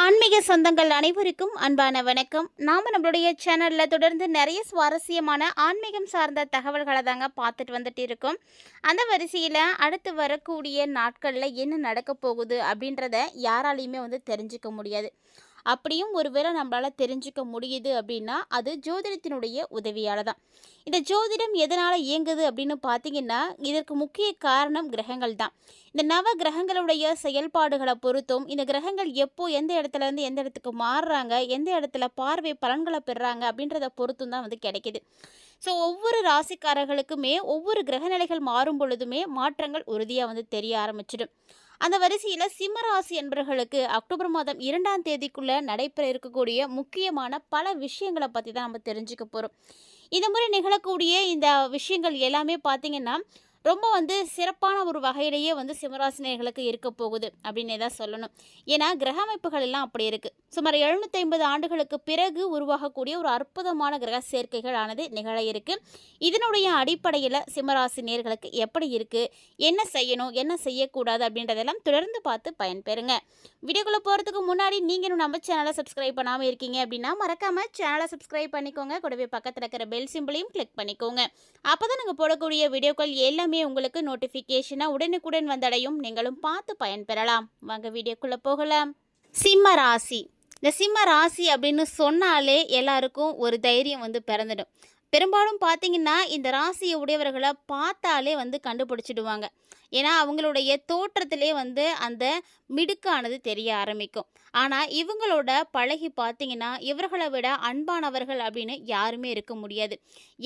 ஆன்மீக சொந்தங்கள் அனைவருக்கும் அன்பான வணக்கம். நாம் நம்மளுடைய சேனலில் தொடர்ந்து நிறைய சுவாரஸ்யமான ஆன்மீகம் சார்ந்த தகவல்களை தாங்க பார்த்துட்டு வந்துட்டு இருக்கோம். அந்த வரிசையில் அடுத்து வரக்கூடிய நாட்களில் என்ன நடக்க போகுது அப்படின்றத யாராலையுமே வந்து தெரிஞ்சுக்க முடியாது. அப்படியும் ஒருவேளை நம்மளால் தெரிஞ்சுக்க முடியுது அப்படின்னா அது ஜோதிடத்தினுடைய உதவியால் தான் இந்த ஜோதிடம் எதனால் இயங்குது அப்படின்னு பார்த்தீங்கன்னா இதற்கு முக்கிய காரணம் கிரகங்கள் தான் இந்த நவ கிரகங்களுடைய செயல்பாடுகளை பொறுத்தும் இந்த கிரகங்கள் எப்போ எந்த இடத்துல இருந்து எந்த இடத்துக்கு மாறுறாங்க எந்த இடத்துல பார்வை பலன்களை பெறுறாங்க அப்படின்றத பொறுத்தும் தான் வந்து கிடைக்கிது. ஸோ ஒவ்வொரு ராசிக்காரர்களுக்குமே ஒவ்வொரு கிரகநிலைகள் மாறும் பொழுதுமே மாற்றங்கள் உறுதியாக வந்து தெரிய ஆரம்பிச்சிடும். அந்த வரிசையில் சிம்ம ராசி என்பவர்களுக்கு அக்டோபர் மாதம் இரண்டாம் தேதிக்குள்ளே நடைபெற இருக்கக்கூடிய முக்கியமான பல விஷயங்களை பற்றி தான் நம்ம தெரிஞ்சுக்க போகிறோம் இந்த முறை நிகழக்கூடிய இந்த விஷயங்கள் எல்லாமே பார்த்தீங்கன்னா ரொம்ப வந்து சிறப்பான ஒரு வகையிலேயே வந்து சிம்மராசினியர்களுக்கு இருக்க போகுது அப்படின்னே தான் சொல்லணும். ஏன்னா கிரக அமைப்புகள் எல்லாம் அப்படி இருக்குது சுமார் எழுநூற்றி ஐம்பது ஆண்டுகளுக்கு பிறகு உருவாகக்கூடிய ஒரு அற்புதமான கிரக சேர்க்கைகள் ஆனது நிகழ இருக்கு. இதனுடைய அடிப்படையில் சிம்மராசினியர்களுக்கு எப்படி இருக்குது என்ன செய்யணும்? என்ன செய்யக்கூடாது? அப்படின்றதெல்லாம் தொடர்ந்து பார்த்து பயன்பெறுங்க. வீடியோக்குள்ளே போகிறதுக்கு முன்னாடி நீங்கள் இன்னும் நம்ம சேனலை சப்ஸ்கிரைப் பண்ணாமல் இருக்கீங்க அப்படின்னா மறக்காமல் சேனலை சப்ஸ்கிரைப் பண்ணிக்கோங்க. கூடவே பக்கத்தில் இருக்கிற பெல் சிம்பிளையும் கிளிக் பண்ணிக்கோங்க. அப்போ தான் நாங்கள் போடக்கூடிய வீடியோக்கள் எல்லாமே உங்களுக்கு நோட்டிஃபிகேஷனாக உடனுக்குடன் வந்தடையும். நீங்களும் பார்த்து பயன்பெறலாம். வாங்க வீடியோக்குள்ளே போகலாம். சிம்ம ராசி. இந்த சிம்ம ராசி அப்படின்னு சொன்னாலே எல்லாருக்கும் ஒரு தைரியம் வந்து பிறந்துடும். பெரும்பாலும் பார்த்தீங்கன்னா இந்த ராசியை உடையவர்களை பார்த்தாலே வந்து கண்டுபிடிச்சிடுவாங்க. ஏன்னா அவங்களுடைய தோற்றத்திலே வந்து அந்த மிடுக்கானது தெரிய ஆரம்பிக்கும். ஆனால் இவங்களோட பழகி பார்த்தீங்கன்னா இவர்களை விட அன்பானவர்கள் அப்படின்னு யாருமே இருக்க முடியாது.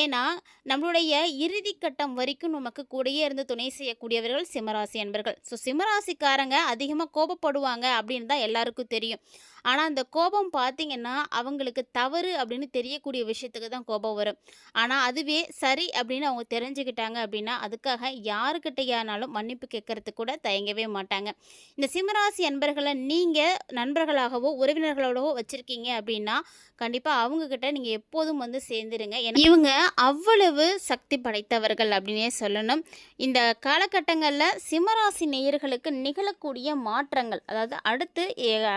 ஏன்னா நம்மளுடைய இறுதி கட்டம் வரைக்கும் நமக்கு கூடயே இருந்து துணை செய்யக்கூடியவர்கள் சிம்மராசி அன்பர்கள். ஸோ சிம்மராசிக்காரங்க அதிகமாக கோபப்படுவாங்க அப்படின்னு தான் எல்லாருக்கும் தெரியும். ஆனால் அந்த கோபம் பார்த்தீங்கன்னா அவங்களுக்கு தவறு அப்படின்னு தெரியக்கூடிய விஷயத்துக்கு தான் கோபம் வரும். ஆனால் அதுவே சரி அப்படின்னு அவங்க தெரிஞ்சுக்கிட்டாங்க அப்படின்னா அதுக்காக யாருக்கிட்டையானாலும் மன்னிப்பு கேட்கறதுக்கு கூட தயங்கவே மாட்டாங்க. இந்த சிம்மராசி அன்பர்களை நீங்கள் நண்பர்களாகவோ உறவினர்களோடவோ வச்சுருக்கீங்க அப்படின்னா கண்டிப்பாக அவங்கக்கிட்ட நீங்கள் எப்போதும் வந்து சேர்ந்துருங்க. இவங்க அவ்வளவு சக்தி படைத்தவர்கள் அப்படின்னே சொல்லணும். இந்த காலகட்டங்களில் சிம்மராசி நேயர்களுக்கு நிகழக்கூடிய மாற்றங்கள் அதாவது அடுத்து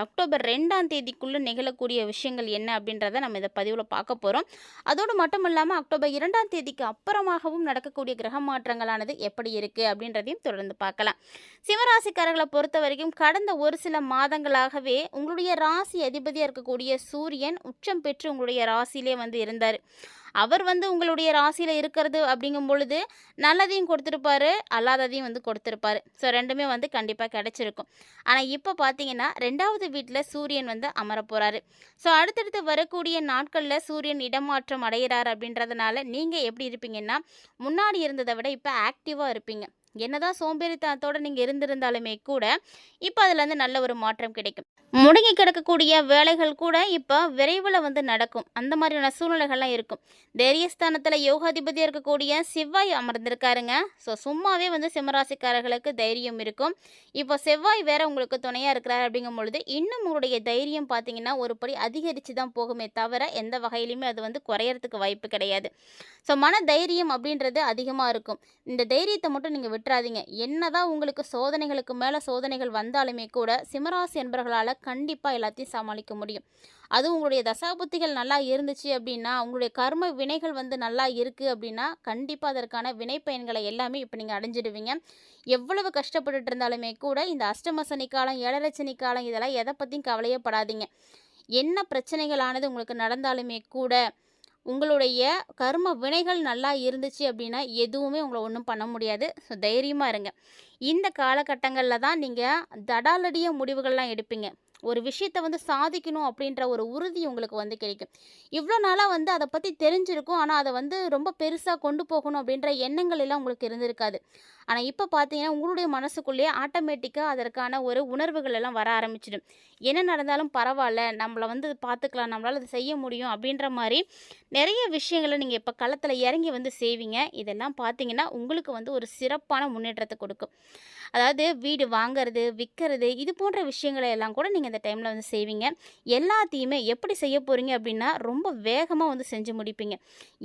அக்டோபர் ரெண்டாம் தேதிக்குள்ளே நிகழக்கூடிய விஷயங்கள் என்ன அப்படின்றத நம்ம இதை பதிவில் பார்க்க போகிறோம் அதோடு மட்டும் இல்லாமல் அக்டோபர் இரண்டாம் தேதிக்கு அப்புறமாகவும் நடக்கக்கூடிய கிரக மாற்றங்களானது எப்படி இருக்குது அப்படின்றதையும் தொடர்ந்து பார்க்கலாம். சிவராசிக்காரர்களை பொறுத்த வரைக்கும் கடந்த ஒரு சில மாதங்களாகவே உங்களுடைய ராசி அதிபதியாக இருக்கக்கூடிய சூரியன் உச்சம் பெற்று உங்களுடைய ராசியிலே வந்து இருந்தார். அவர் வந்து உங்களுடைய ராசியில் இருக்கிறது அப்படிங்கும் பொழுது நல்லதையும் கொடுத்துருப்பாரு அல்லாததையும் வந்து கொடுத்துருப்பாரு. ஸோ ரெண்டுமே வந்து கண்டிப்பாக கிடச்சிருக்கும். ஆனால் இப்போ பார்த்தீங்கன்னா ரெண்டாவது வீட்டில் சூரியன் வந்து அமர போகிறாரு ஸோ அடுத்தடுத்து வரக்கூடிய நாட்களில் சூரியன் இடமாற்றம் அடைகிறார் அப்படின்றதுனால நீங்கள் எப்படி இருப்பீங்கன்னா முன்னாடி இருந்ததை விட இப்போ ஆக்டிவாக இருப்பீங்க. என்னதான் சோம்பேறித்தனத்தோடு நீங்கள் இருந்திருந்தாலுமே கூட இப்போ அதுலேருந்து நல்ல ஒரு மாற்றம் கிடைக்கும். முடங்கி கிடக்கக்கூடிய வேலைகள் கூட இப்போ விரைவில் வந்து நடக்கும். அந்த மாதிரியான சூழ்நிலைகள்லாம் இருக்கும். தைரியஸ்தானத்தில் யோகாதிபதியாக இருக்கக்கூடிய செவ்வாய் அமர்ந்திருக்காருங்க. ஸோ சும்மாவே வந்து சிம்மராசிக்காரர்களுக்கு தைரியம் இருக்கும். இப்போ செவ்வாய் வேற உங்களுக்கு துணையாக இருக்கிறார் அப்படிங்கும் பொழுது இன்னும் உங்களுடைய தைரியம் பார்த்தீங்கன்னா ஒரு படி அதிகரித்து தான் போகுமே தவிர எந்த வகையிலுமே அது வந்து குறையறதுக்கு வாய்ப்பு கிடையாது. ஸோ மன தைரியம் அப்படின்றது அதிகமாக இருக்கும். இந்த தைரியத்தை மட்டும் நீங்கள் விட்டுறாதீங்க. என்னதான் உங்களுக்கு சோதனைகளுக்கு மேலே சோதனைகள் வந்தாலுமே கூட சிம்மராசி என்பவர்களால் கண்டிப்பாக எல்லாத்தையும் சமாளிக்க முடியும். அதுவும் உங்களுடைய தசாபுத்திகள் நல்லா இருந்துச்சு அப்படின்னா உங்களுடைய கர்ம வினைகள் வந்து நல்லா இருக்குது அப்படின்னா கண்டிப்பாக அதற்கான வினை பயன்களை எல்லாமே இப்போ நீங்கள் அடைஞ்சிடுவீங்க. எவ்வளவு கஷ்டப்பட்டுட்டு இருந்தாலுமே கூட இந்த அஷ்டம சனி காலம் ஏழரை சனி காலம் இதெல்லாம் எதை பற்றியும் கவலையே படாதீங்க என்ன பிரச்சனைகளானது உங்களுக்கு நடந்தாலுமே கூட உங்களுடைய கர்ம வினைகள் நல்லா இருந்துச்சு அப்படின்னா எதுவுமே உங்களை ஒன்றும் பண்ண முடியாது. ஸோ தைரியமாக இருங்க. இந்த காலகட்டங்களில் தான் நீங்கள் தடாலடிய முடிவுகள்லாம் எடுப்பீங்க. ஒரு விஷயத்தை வந்து சாதிக்கணும் அப்படின்ற ஒரு உறுதி உங்களுக்கு வந்து கிடைக்கும். இவ்வளோ நாளாக வந்து அதை பற்றி தெரிஞ்சிருக்கும். ஆனால் அதை வந்து ரொம்ப பெருசாக கொண்டு போகணும் அப்படின்ற எண்ணங்கள் எல்லாம் உங்களுக்கு இருந்திருக்காது. ஆனால் இப்போ பார்த்தீங்கன்னா உங்களுடைய மனசுக்குள்ளேயே ஆட்டோமேட்டிக்காக அதற்கான ஒரு உணர்வுகள் எல்லாம் வர ஆரம்பிச்சிடும். என்ன நடந்தாலும் பரவாயில்ல நம்மளை வந்து பார்த்துக்கலாம் நம்மளால் அதை செய்ய முடியும் அப்படின்ற மாதிரி நிறைய விஷயங்களை நீங்கள் இப்போ களத்தில் இறங்கி வந்து செய்வீங்க. இதெல்லாம் பார்த்தீங்கன்னா உங்களுக்கு வந்து ஒரு சிறப்பான முன்னேற்றத்தை கொடுக்கும். அதாவது வீடு வாங்குறது விற்கிறது இது போன்ற விஷயங்களை எல்லாம் கூட நீங்கள் இந்த டைமில் வந்து செய்வீங்க. எல்லாத்தையுமே எப்படி செய்ய போகிறீங்க அப்படின்னா ரொம்ப வேகமாக வந்து செஞ்சு முடிப்பீங்க.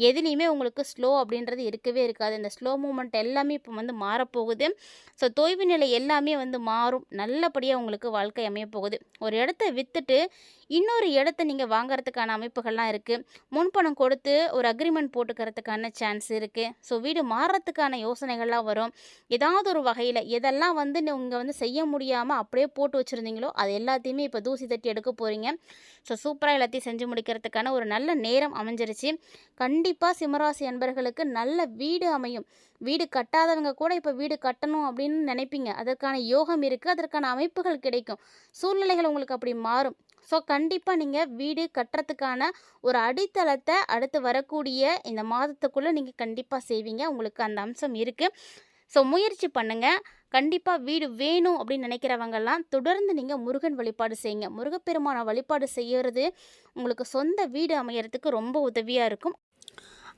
எதுலேயுமே உங்களுக்கு ஸ்லோ அப்படின்றது இருக்கவே இருக்காது. இந்த ஸ்லோ மூமெண்ட் எல்லாமே இப்போ வந்து மாறப்போகுது. ஸோ தொய்வு நிலை எல்லாமே வந்து மாறும். நல்லபடியாக உங்களுக்கு வாழ்க்கை அமையப்போகுது. ஒரு இடத்த விற்றுட்டு இன்னொரு இடத்த நீங்கள் வாங்குறதுக்கான அமைப்புகள்லாம் இருக்குது முன்பணம் கொடுத்து ஒரு அக்ரிமெண்ட் போட்டுக்கிறதுக்கான சான்ஸ் இருக்குது ஸோ வீடு மாறுறதுக்கான யோசனைகள்லாம் வரும். ஏதாவது ஒரு வகையில் எதெல்லாம் வந்து நீங்கள் வந்து செய்ய முடியாமல் அப்படியே போட்டு வச்சுருந்தீங்களோ அது எல்லாத்தையுமே இப்போ தூசி தட்டி எடுக்க போகிறீங்க ஸோ சூப்பராக எல்லாத்தையும் செஞ்சு முடிக்கிறதுக்கான ஒரு நல்ல நேரம் அமைஞ்சிருச்சு. கண்டிப்பாக சிம்மராசி அன்பர்களுக்கு நல்ல வீடு அமையும். வீடு கட்டாதவங்க கூட இப்போ வீடு கட்டணும் அப்படின்னு நினைப்பீங்க. அதற்கான யோகம் இருக்குது அதற்கான அமைப்புகள் கிடைக்கும். சூழ்நிலைகள் உங்களுக்கு அப்படி மாறும். ஸோ கண்டிப்பாக நீங்கள் வீடு கட்டுறதுக்கான ஒரு அடித்தளத்தை அடுத்து வரக்கூடிய இந்த மாதத்துக்குள்ளே நீங்கள் கண்டிப்பாக செய்வீங்க. உங்களுக்கு அந்த அம்சம் இருக்குது ஸோ முயற்சி பண்ணுங்கள் கண்டிப்பாக வீடு வேணும் அப்படின்னு நினைக்கிறவங்கெல்லாம் தொடர்ந்து நீங்கள் முருகன் வழிபாடு செய்யுங்க. முருகப்பெருமான வழிபாடு செய்கிறது உங்களுக்கு சொந்த வீடு அமையறதுக்கு ரொம்ப உதவியாக இருக்கும்.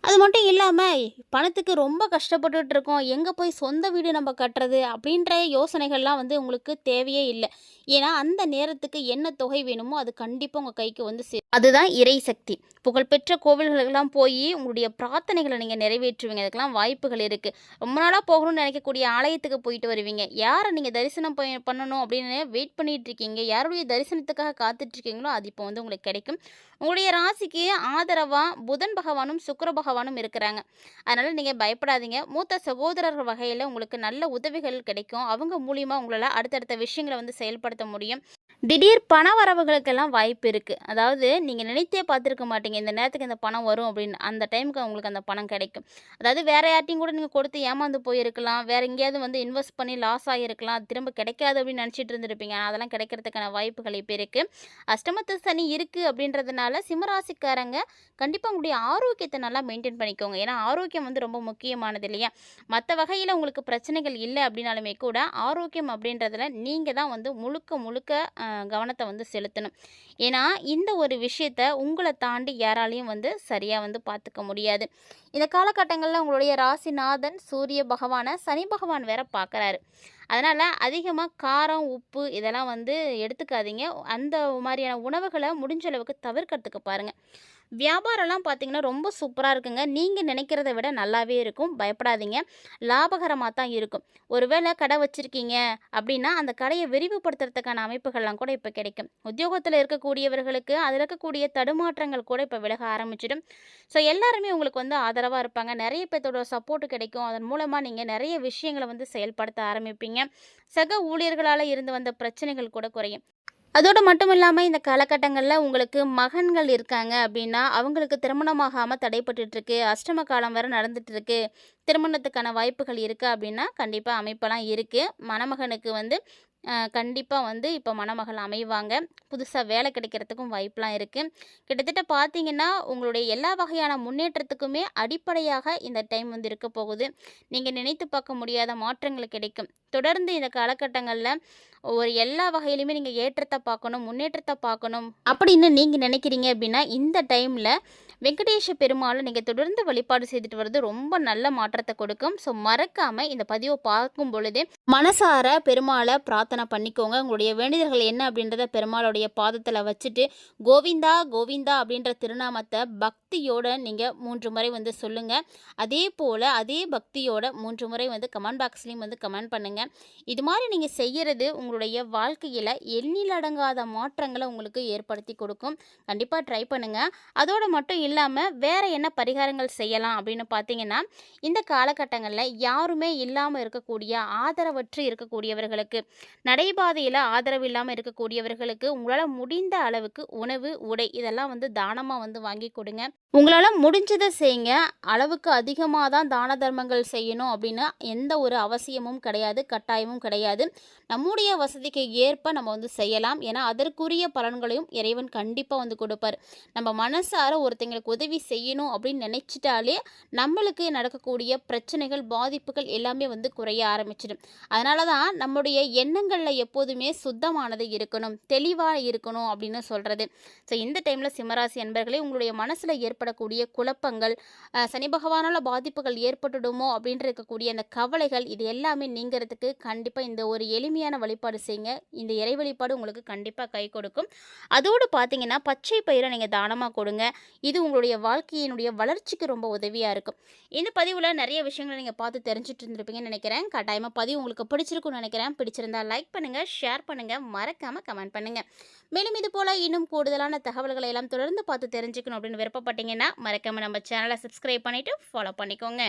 அது மட்டும் இல்லாமல் பணத்துக்கு ரொம்ப கஷ்டப்பட்டுட்டு இருக்கோம். எங்கே போய் சொந்த வீடு நம்ம கட்டுறது அப்படின்ற யோசனைகள்லாம் வந்து உங்களுக்கு தேவையே இல்லை. ஏன்னா அந்த நேரத்துக்கு என்ன தொகை வேணுமோ அது கண்டிப்பாக உங்கள் கைக்கு வந்து சே அதுதான் இறை சக்தி. புகழ்பெற்ற கோவில்களுக்கெல்லாம் போய் உங்களுடைய பிரார்த்தனைகளை நீங்கள் நிறைவேற்றுவீங்க. அதுக்கெல்லாம் வாய்ப்புகள் இருக்குது ரொம்ப நாளாக போகணும்னு நினைக்கக்கூடிய ஆலயத்துக்கு போயிட்டு வருவீங்க. யாரை நீங்கள் தரிசனம் பண்ணணும் அப்படின்னு வெயிட் பண்ணிகிட்ருக்கீங்க யாருடைய தரிசனத்துக்காக காத்துட்ருக்கீங்களோ அது இப்போ வந்து உங்களுக்கு கிடைக்கும். உங்களுடைய ராசிக்கு ஆதரவாக புதன் பகவானும் சுக்கர பகவானும் இருக்கிறாங்க. அதனால் நீங்கள் பயப்படாதீங்க. மூத்த சகோதரர்கள் வகையில் உங்களுக்கு நல்ல உதவிகள் கிடைக்கும். அவங்க மூலியமாக உங்களால் அடுத்தடுத்த விஷயங்களை வந்து செயல்படுத்த முடியும். திடீர் பண வரவுகளுக்கெல்லாம் வாய்ப்பு இருக்குது அதாவது நீங்கள் நினைத்தே பார்த்துருக்க மாட்டீங்க. இந்த நேரத்துக்கு இந்த பணம் வரும் அப்படின்னு. அந்த டைமுக்கு உங்களுக்கு அந்த பணம் கிடைக்கும். அதாவது வேறு யார்ட்டையும் கூட நீங்கள் கொடுத்து ஏமாந்து போயிருக்கலாம். வேறு எங்கேயாவது வந்து இன்வெஸ்ட் பண்ணி லாஸ் ஆகிருக்கலாம் திரும்ப கிடைக்காது அப்படின்னு நினச்சிட்டு இருந்திருப்பீங்க. ஆனால் அதெல்லாம் கிடைக்கிறதுக்கான வாய்ப்புகள் இப்போ இருக்குது அஷ்டமத்து சனி இருக்குது அப்படின்றதுனால சிம்மராசிக்காரங்க கண்டிப்பாக உங்களுடைய ஆரோக்கியத்தை நல்லா மெயின்டைன் பண்ணிக்கோங்க. ஏன்னா ஆரோக்கியம் வந்து ரொம்ப முக்கியமானது இல்லையா? மற்ற வகையில் உங்களுக்கு பிரச்சனைகள் இல்லை அப்படின்னாலுமே கூட ஆரோக்கியம் அப்படின்றதுல நீங்கள் தான் வந்து முழுக்க முழுக்க கவனத்தை வந்து செலுத்தணும். ஏன்னா இந்த ஒரு விஷயத்த உங்களை தாண்டி யாராலையும் வந்து சரியாக வந்து பார்த்துக்க முடியாது. இந்த காலகட்டங்களில் உங்களுடைய ராசிநாதன் சூரிய பகவானை சனி பகவான் வேற பார்க்குறாரு அதனால் அதிகமாக காரம் உப்பு இதெல்லாம் வந்து எடுத்துக்காதீங்க. அந்த மாதிரியான உணவுகளை முடிஞ்ச அளவுக்கு தவிர்க்கிறதுக்கு பாருங்கள் வியாபாரம்லாம் பார்த்தீங்கன்னா ரொம்ப சூப்பராக இருக்குங்க. நீங்கள் நினைக்கிறத விட நல்லாவே இருக்கும். பயப்படாதீங்க. லாபகரமாக தான் இருக்கும். ஒருவேளை கடை வச்சுருக்கீங்க அப்படின்னா அந்த கடையை விரிவுபடுத்துறதுக்கான அமைப்புகள்லாம் கூட இப்போ கிடைக்கும். உத்தியோகத்தில் இருக்கக்கூடியவர்களுக்கு அதில் இருக்கக்கூடிய தடுமாற்றங்கள் கூட இப்போ விலக ஆரம்பிச்சிடும். ஸோ எல்லாருமே உங்களுக்கு வந்து ஆதரவாக இருப்பாங்க. நிறைய பேர்த்தோட சப்போர்ட் கிடைக்கும். அதன் மூலமாக நீங்கள் நிறைய விஷயங்களை வந்து செயல்படுத்த ஆரம்பிப்பீங்க. சக ஊழியர்களால் இருந்து வந்த பிரச்சனைகள் கூட குறையும். அதோடு மட்டும் இல்லாமல் இந்த காலகட்டங்களில் உங்களுக்கு மகன்கள் இருக்காங்க அப்படின்னா அவங்களுக்கு திருமணமாகாமல் தடைப்பட்டுருக்கு அஷ்டம காலம் வரை நடந்துகிட்ருக்கு திருமணத்துக்கான வாய்ப்புகள் இருக்குது அப்படின்னா கண்டிப்பாக அமைப்பெல்லாம் இருக்குது மணமகனுக்கு வந்து கண்டிப்பாக வந்து இப்போ மணமகள் அமைவாங்க. புதுசாக வேலை கிடைக்கிறதுக்கும் வாய்ப்பெலாம் இருக்குது கிட்டத்தட்ட பார்த்தீங்கன்னா உங்களுடைய எல்லா வகையான முன்னேற்றத்துக்குமே அடிப்படையாக இந்த டைம் வந்து இருக்க போகுது. நீங்கள் நினைத்து பார்க்க முடியாத மாற்றங்கள் கிடைக்கும். தொடர்ந்து இந்த காலகட்டங்களில் ஒரு எல்லா வகையிலுமே நீங்கள் ஏற்றத்தை பார்க்கணும் முன்னேற்றத்தை பார்க்கணும் அப்படின்னு நீங்கள் நினைக்கிறீங்க அப்படின்னா இந்த டைமில் வெங்கடேஷ பெருமாளை நீங்கள் தொடர்ந்து வழிபாடு செய்துட்டு வர்றது ரொம்ப நல்ல மாற்றத்தை கொடுக்கும். ஸோ மறக்காமல் இந்த பதிவை பார்க்கும் பொழுதே மனசார பெருமாளை பிரார்த்தனை பண்ணிக்கோங்க. உங்களுடைய வேண்டுதல்கள் என்ன அப்படின்றத பெருமாளுடைய பாதத்தில் வச்சுட்டு கோவிந்தா கோவிந்தா அப்படின்ற திருநாமத்தை பக்தியோட நீங்கள் மூன்று முறை வந்து சொல்லுங்கள் அதே போல் அதே பக்தியோட மூன்று முறை வந்து கமெண்ட் பாக்ஸ்லேயும் வந்து கமெண்ட் பண்ணுங்கள் இது மாதிரி நீங்கள் செய்கிறது உங்களுடைய வாழ்க்கையில் எண்ணிலடங்காத மாற்றங்களை உங்களுக்கு ஏற்படுத்தி கொடுக்கும். கண்டிப்பாக ட்ரை பண்ணுங்கள் அதோடு மட்டும் இல்லாமல் வேறு என்ன பரிகாரங்கள் செய்யலாம் அப்படின்னு பார்த்தீங்கன்னா இந்த காலகட்டங்களில் யாருமே இல்லாமல் இருக்கக்கூடிய ஆதரவற்று இருக்கக்கூடியவர்களுக்கு நடைபாதையில் ஆதரவு இல்லாமல் இருக்கக்கூடியவர்களுக்கு உங்களால் முடிந்த அளவுக்கு உணவு உடை இதெல்லாம் வந்து தானமாக வந்து வாங்கி கொடுங்க. உங்களால் முடிஞ்சதை செய்யுங்க. அளவுக்கு அதிகமாக தான் தான தர்மங்கள் செய்யணும் அப்படின்னு எந்த ஒரு அவசியமும் கிடையாது கட்டாயமும் கிடையாது. நம்முடைய வசதிக்கு ஏற்ப நம்ம வந்து செய்யலாம். ஏன்னா அதற்குரிய பலன்களையும் இறைவன் கண்டிப்பாக வந்து கொடுப்பார். நம்ம மனசார ஒருத்தங்களுக்கு உதவி செய்யணும் அப்படின்னு நினச்சிட்டாலே நம்மளுக்கு நடக்கக்கூடிய பிரச்சனைகள் பாதிப்புகள் எல்லாமே வந்து குறைய ஆரம்பிச்சிடும். அதனால தான் நம்முடைய எண்ணங்களில் எப்போதுமே சுத்தமானது இருக்கணும் தெளிவாக இருக்கணும் அப்படின்னு சொல்கிறது ஸோ இந்த டைமில் சிம்மராசி அன்பர்களே உங்களுடைய மனசில் ஏற்ப ஏற்படக்கூடிய குழப்பங்கள் சனி பகவானால் பாதிப்புகள் ஏற்பட்டுடுமோ அப்படின்ற இருக்கக்கூடிய அந்த கவலைகள் இது எல்லாமே நீங்கிறதுக்கு கண்டிப்பாக இந்த ஒரு எளிமையான வழிபாடு செய்யுங்க இந்த இறை வழிபாடு உங்களுக்கு கண்டிப்பாக கை கொடுக்கும். அதோடு பார்த்தீங்கன்னா பச்சை பயிரை நீங்கள் தானமாக கொடுங்க. இது உங்களுடைய வாழ்க்கையினுடைய வளர்ச்சிக்கு ரொம்ப உதவியாக இருக்கும். இந்த பதிவில் நிறைய விஷயங்களை நீங்கள் பார்த்து தெரிஞ்சுட்டு இருந்திருப்பீங்கன்னு நினைக்கிறேன். கட்டாயமாக பதிவு உங்களுக்கு பிடிச்சிருக்கும்னு நினைக்கிறேன். பிடிச்சிருந்தா லைக் பண்ணுங்கள் ஷேர் பண்ணுங்கள் மறக்காமல் கமெண்ட் பண்ணுங்கள் மேலும் இது போல் இன்னும் கூடுதலான தகவல்களை எல்லாம் தொடர்ந்து பார்த்து தெரிஞ்சுக்கணும் அப்படின்னு விருப்பப்பட்டீங்க பார்த்தீங்கன்னா மறக்காமல் நம்ம சேனலை சப்ஸ்கிரைப் பண்ணிவிட்டு ஃபாலோ பண்ணிக்கோங்க.